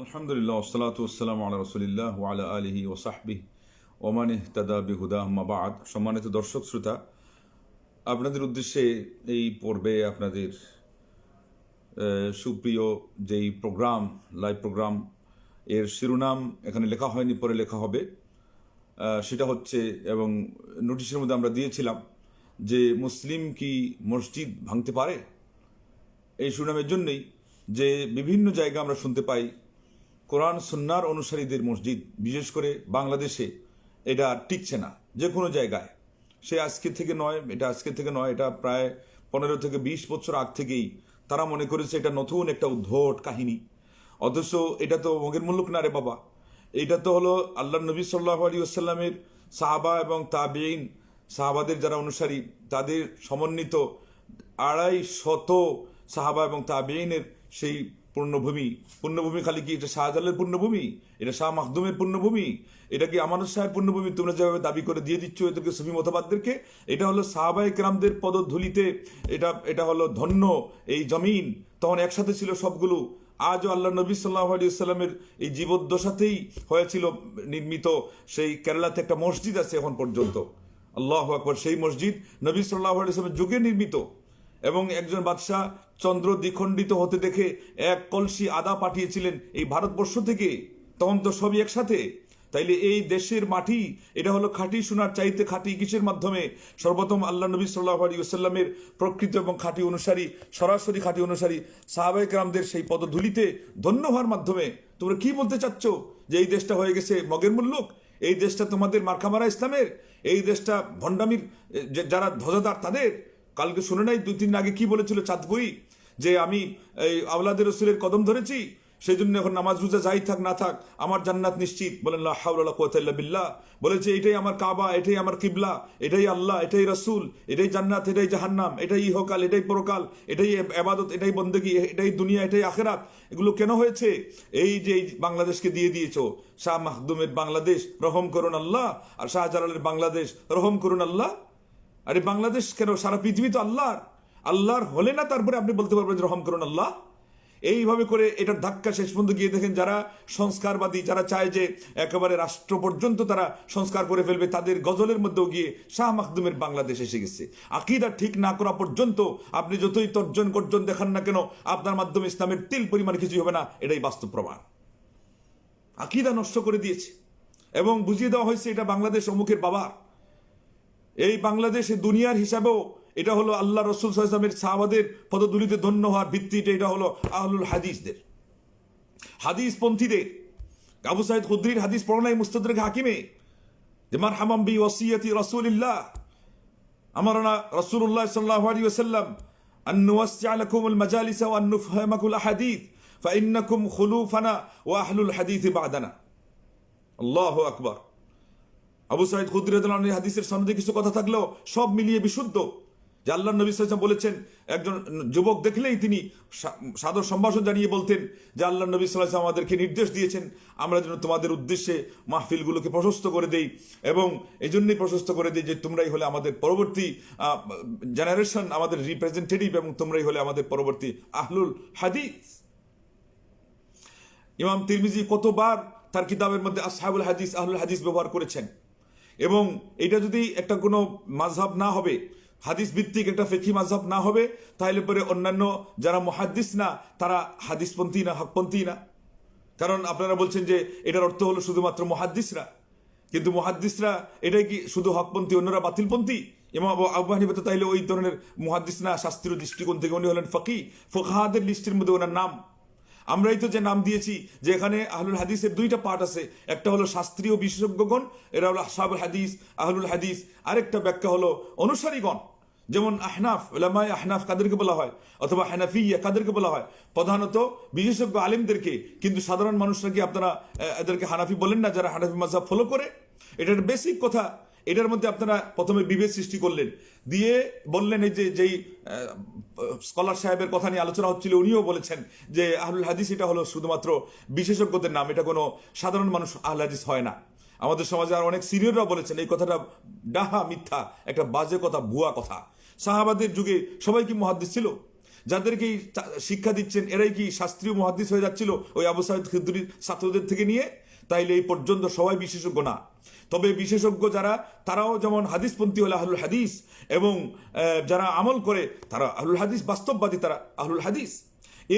আলহামদুলিল্লাহ ওসলাত ওসাহবি বিহুদা মাবাদ সম্মানিত দর্শক শ্রোতা, আপনাদের উদ্দেশ্যে এই পর্বে আপনাদের সুপ্রিয় যেই প্রোগ্রাম, লাইভ প্রোগ্রাম, এর শিরোনাম এখানে লেখা হয়নি, পরে লেখা হবে। সেটা হচ্ছে, এবং নোটিশের মধ্যে আমরা দিয়েছিলাম যে মুসলিম কি মসজিদ ভাঙতে পারে? এই সুনামের জন্যই যে বিভিন্ন জায়গা আমরা শুনতে পাই কোরআন সুন্নার অনুসারীদের মসজিদ, বিশেষ করে বাংলাদেশে, এটা টিকছে না যে কোনো জায়গায়। সে আজকে থেকে নয়, এটা আজকে থেকে নয়, এটা প্রায় পনেরো থেকে বিশ বছর আগ থেকেই তারা মনে করেছে এটা নতুন একটা উদ্ভট কাহিনী। অথচ এটা তো মগের মুল্লুক না রে বাবা। এটা তো হলো আল্লাহ নবী সাল্লাহ আলী আসাল্লামের সাহাবা এবং তাবেইন সাহাবাদের যারা অনুসারী, তাদের সমন্বিত আড়াই শত সাহাবা এবং তাবেইনের সেই পূর্ণভূমি পূর্ণভূমি খালি কি এটা শাহজালের পূর্ণভূমি? এটা শাহ মাহদুমের পূর্ণভূমি? এটা কি আমানত শাহের পূর্ণভূমি? তোমরা যেভাবে দাবি করে দিয়ে দিচ্ছ এদেরকে সুফি মতবাদদেরকে, এটা হলো সাহাবাই কেরামদের পদধূলিতে এটা এটা হলো ধন্য এই জমিন। তখন একসাথে ছিল সবগুলো। আজও আল্লাহ নবী সাল্লাহ আলী আলিয়াল্লামের এই জীবদ্দশাতেই হয়েছিল নির্মিত সেই কেরালাতে একটা মসজিদ আছে এখন পর্যন্ত। আল্লাহ আকবর, সেই মসজিদ নবী সাল্লাহ আলিয়াল্লামের যুগে নির্মিত। এবং একজন বাদশাহ চন্দ্র দ্বিখণ্ডিত হতে দেখে এক কলসি আদা পাঠিয়েছিলেন এই ভারতবর্ষ থেকে। তখন তো সবই একসাথে। তাইলে এই দেশের মাটি, এটা হলো খাঁটি সোনার চাইতে খাঁটি কিসের মাধ্যমে? সর্বপ্রথম আল্লাহ নবী সাল্লাহ আলী সাল্লামের প্রকৃত এবং খাঁটি অনুসারী, সরাসরি খাঁটি অনুসারী সাহাবাহিক রামদের সেই পদধূলিতে ধন্য হওয়ার মাধ্যমে। তোমরা কি বলতে চাচ্ছ? যে এই দেশটা হয়ে গেছে মগের মুল্লুক? এই দেশটা তোমাদের মার্কামারা ইসলামের? এই দেশটা ভণ্ডামির যারা ধ্বজাদার তাদের? কালকে শুনে নাই, দুই তিন আগে কি বলেছিল চাঁদপুরি যে আমি এই আওলাদের রসুলের কদম ধরেছি সেই জন্য এখন নামাজ রোজা যাই থাক, না থাক, আমার জান্নাত নিশ্চিত। বলেন, লা কোয়াতাল্লা বিল্লাহ। বলেছে, এটাই আমার কাবা, এটাই আমার কিবলা, এটাই আল্লাহ, এটাই রসুল, এটাই জান্নাত, এটাই জাহান্নাম, এটাই ইহকাল, এটাই পরকাল, এটাই এবাদত এটাই বন্দেগি, এটাই দুনিয়া, এটাই আখেরাত। এগুলো কেন হয়েছে? এই যে এই বাংলাদেশকে দিয়ে দিয়েছ, শাহ মাহদুমের বাংলাদেশ, রহম করুন আল্লাহ, আর শাহজালালের বাংলাদেশ, রহম করুন আল্লাহ। আরে বাংলাদেশ কেন? সারা পৃথিবী তো আল্লাহর। আল্লাহর হলে না তারপরে আপনি বলতে পারবেন যে রহম করুন আল্লাহ? এইভাবে করে এটার ধাক্কা শেষ পর্যন্ত গিয়ে দেখেন যারা সংস্কারবাদী, যারা চায় যে একেবারে রাষ্ট্র পর্যন্ত তারা সংস্কার করে ফেলবে, তাদের গজলের মধ্যেও গিয়ে শাহ মাহদুমের বাংলাদেশ এসে গেছে। আকিদা ঠিক না করা পর্যন্ত আপনি যতই তর্জন গর্জন দেখান না কেন, আপনার মাধ্যমে ইসলামের তিল পরিমাণ কিছুই হবে না, এটাই বাস্তব প্রমাণ। আকিদা নষ্ট করে দিয়েছে। এবং বুঝিয়ে দেওয়া হয়েছে এটা বাংলাদেশ অমুকের বাবা এই বাংলাদেশে দুনিয়ার হিসাবেও এটা হলো আল্লাহ রসুল সাল্লামের সাহাবাদের পদদুলিতে ধন্য হওয়ার ভিত্তিটা এটা হলো আহলুল হাদিসদের। হাদিস পন্থীদের। আবু সাহেদ খুদ্রির হাদিস পড়নাই মুস্তদরেক হাকিমে। যেমার হামাম বি ওসিয়তি রসুলিল্লাহ। আমার না রসুল্লাহ সাল্লাহ আলী ওসাল্লাম আন্নুয়াসকুম মজালিস আন্নুফহমাকুল হাদিস ফাইন্নাকুম খুলুফানা ও আহলুল হাদিস বাদানা। আল্লাহ আকবর। আবু সাইদ খুদ্দির হাদিসের সনদে কিছু কথা থাকলেও সব মিলিয়ে বিশুদ্ধ। যে আল্লাহ নবী সাল্লাম বলেছেন, একজন যুবক দেখলেই তিনি সাদর সম্ভাষণ জানিয়ে বলতেন, যে আল্লাহ নবী সাল্লাম আমাদেরকে নির্দেশ দিয়েছেন, আমরা যেন তোমাদের উদ্দেশ্যে মাহফিলগুলোকে প্রশস্ত করে দেই এবং এই জন্যই প্রশস্ত করে দিই যে তোমরাই হলে আমাদের পরবর্তী জেনারেশন, আমাদের রিপ্রেজেন্টেটিভ এবং তোমরাই হলে আমাদের পরবর্তী আহলুল হাদিস। ইমাম তিরমিজি কতবার তার কিতাবের মধ্যে আসহাবুল হাদিস, আহলুল হাদিস ব্যবহার করেছেন। এবং এটা যদি একটা কোনো মাঝহাব না হবে হাদিস ভিত্তিক একটা ফেকি মাঝহাব না হবে, তাহলে পরে অন্যান্য যারা মহাদ্দিস না, তারা হাদিসপন্থী না, হকপন্থী না। কারণ আপনারা বলছেন যে এটার অর্থ হলো শুধুমাত্র মহাদ্দিসরা। কিন্তু মহাদ্দিসরা এটাই কি শুধু হকপন্থী, অন্যরা বাতিলপন্থী? এবং হানিফা তো ওই ধরনের মহাদ্দিস না শাস্ত্রীয় দৃষ্টিকোণ থেকে উনি হলেন ফকি। ফোকাহাদের লিস্টের মধ্যে ওনার নাম আমরাই তো যে নাম দিয়েছি, যে এখানে আহলুল হাদিসের দুইটা পার্ট আছে। একটা হলো শাস্ত্রীয় বিশেষজ্ঞগণ, এরা হলো আসাবুল হাদিস, আহলুল হাদিস। আরেকটা ব্যাখ্যা হলো অনুসারীগণ, যেমন আহনাফ ওলামাই আহনাফ কাদেরকে বলা হয়, অথবা হানাফিয়া কাদেরকে বলা হয়। প্রধানত বিশেষজ্ঞ আলিমদেরকে, কিন্তু সাধারণ মানুষরা কি আপনারা এদেরকে হানাফি বলেন না, যারা হানাফি মাঝাব ফলো করে? এটা একটা বেসিক কথা, এটার মধ্যে আপনারা প্রথমে বিভেদ সৃষ্টি করলেন। দিয়ে বললেন এই যে, যেই স্কলার সাহেবের কথা নিয়ে আলোচনা হচ্ছিল, উনিও বলেছেন যে আহলুল হাদিস এটা হলো শুধুমাত্র বিশেষজ্ঞদের নাম, এটা কোনো সাধারণ মানুষ আহল হাদিস হয় না। আমাদের সমাজে আর অনেক সিনিয়ররা বলেছেন, এই কথাটা ডাহা মিথ্যা, একটা বাজে কথা, ভুয়া কথা। সাহাবাদের যুগে সবাই কি মহাদ্দিস ছিল? যাদেরকে শিক্ষা দিচ্ছেন, এরাই কি শাস্ত্রীয় মহাদিস হয়ে যাচ্ছিল ওই আবু সাইদ খিদ্রির ছাত্রদের থেকে নিয়ে? তাইলে এই পর্যন্ত সবাই বিশেষজ্ঞ না। তবে বিশেষজ্ঞ যারা, তারাও যেমন হাদিসপন্থী হলে আহলুল হাদিস এবং যারা আমল করে, তারা আহলুল হাদিস, বাস্তববাদী তারা আহলুল হাদিস।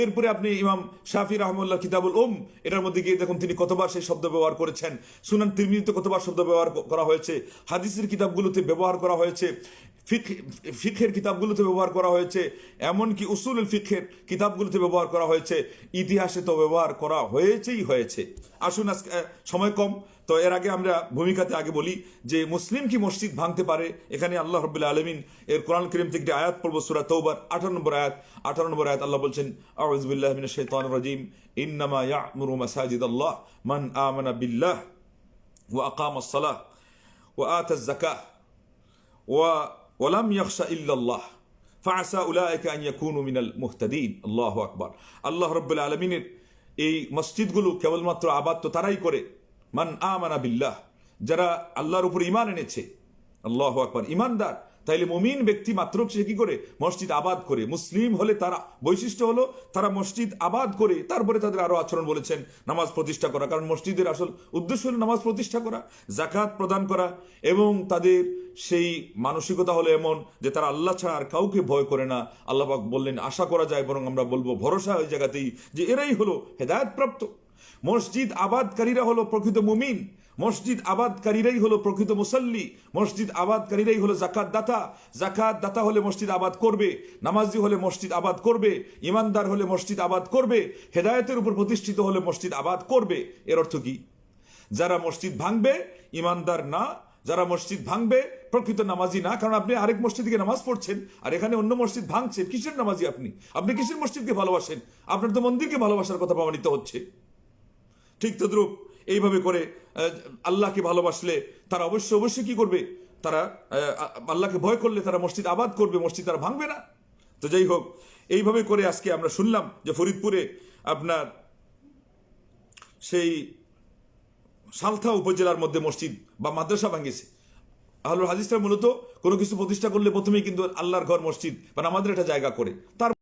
এরপরে আপনি ইমাম শাফি রহমুল্লাহ কিতাবুল ওম এটার মধ্যে গিয়ে দেখুন তিনি কতবার সেই শব্দ ব্যবহার করেছেন। সুনান তিরমিজিতে কতবার শব্দ ব্যবহার করা হয়েছে। হাদিসের কিতাবগুলোতে ব্যবহার করা হয়েছে। ফিক্ষের কিতাবগুলোতে ব্যবহার করা হয়েছে, এমনকি উসুল ফিক্ষের কিতাবগুলোতে ব্যবহার করা হয়েছে, ইতিহাসে তো ব্যবহার করা হয়েছেই হয়েছে। আসুন আজকে সময় কম, তো এর আগে আমরা ভূমিকাতে আগে বলি যে মুসলিম কি মসজিদ ভাঙতে পারে? এখানে আল্লাহ রবুল্লা আলমিন এর কোরআন করিম থেকে একটি আয়াত পর্ব সুরা তৌবার আঠারো নম্বর আয়াত। আঠারো নম্বর আয়াত আল্লাহ বলছেন আউজবুল্লাহ শেতান রাজিম, ইন্নামা ইয়ামুরু মাসাজিদ আল্লাহ মান আমানা বিল্লাহ, ওয়া আকাম আসসালাহ ওয়া আত জাকাহ ওয়া ওলাম ইয়কশা ইল্লাল্লাহ ফাঁসা উলায়কা ইয়াকুনু মিনাল মুহতাদিন। আল্লাহ আকবার। আল্লাহ রব্বুল্লা আলমিনের এই মসজিদগুলো কেবলমাত্র আবাদ তো তারাই করে। মান আ আমানা বিল্লাহ, যারা আল্লাহর উপর ইমান এনেছে। আল্লাহ আকবার। ইমানদার তাইলে মমিন ব্যক্তি মাত্র সে কি করে? মসজিদ আবাদ করে। মুসলিম হলে তারা, বৈশিষ্ট্য হলো তারা মসজিদ আবাদ করে, তারপরে তাদের আরও আচরণ বলেছেন নামাজ প্রতিষ্ঠা করা। কারণ মসজিদের আসল উদ্দেশ্য হলো নামাজ প্রতিষ্ঠা করা জাকাত প্রদান করা এবং তাদের সেই মানসিকতা হলো এমন যে তারা আল্লাহ ছাড়া আর কাউকে ভয় করে না। আল্লাহবাক বললেন, আশা করা যায় বরং আমরা বলব, ভরসা ওই জায়গাতেই যে এরাই হলো হেদায়তপ্রাপ্ত। মসজিদ আবাদকারীরা হলো প্রকৃত মুমিন। মসজিদ আবাদকারীরাই হলো প্রকৃত মুসল্লি। মসজিদ আবাদকারীরাই হলো জাকাত দাতা জাকাত দাতা হলে মসজিদ আবাদ করবে। নামাজি হলে মসজিদ আবাদ করবে। ইমানদার হলে মসজিদ আবাদ করবে। হেদায়েতের উপর প্রতিষ্ঠিত হলে মসজিদ আবাদ করবে। এর অর্থ কি? যারা মসজিদ ভাঙবে, ইমানদার না, যারা মসজিদ ভাঙবে, প্রকৃত নামাজি না, কারণ আপনি আরেক মসজিদ থেকে নামাজ পড়ছেন, আর এখানে অন্য মসজিদ ভাঙছেন, কিসের নামাজি আপনি? আপনি কিসের মসজিদকে ভালোবাসেন? আপনার তো মন্দিরকে ভালোবাসার কথা প্রমাণিত হচ্ছে। ঠিক তদ্রুপ এইভাবে করে আল্লাহকে ভালোবাসলে তারা অবশ্যই অবশ্যই কি করবে? তারা আল্লাহকে ভয় করলে তারা মসজিদ আবাদ করবে, মসজিদ তারা ভাঙবে না। তো যাই হোক, এইভাবে করে আজকে আমরা শুনলাম যে ফরিদপুরে আপনার সেই সালথা উপজেলার মধ্যে মসজিদ বা মাদ্রাসা ভাঙিয়েছে। আহলুল হাদিসরা মূলত কোনো কিছু প্রতিষ্ঠা করলে প্রথমেই কিন্তু আল্লাহর ঘর মসজিদ বা আমাদের একটা জায়গা করে। তার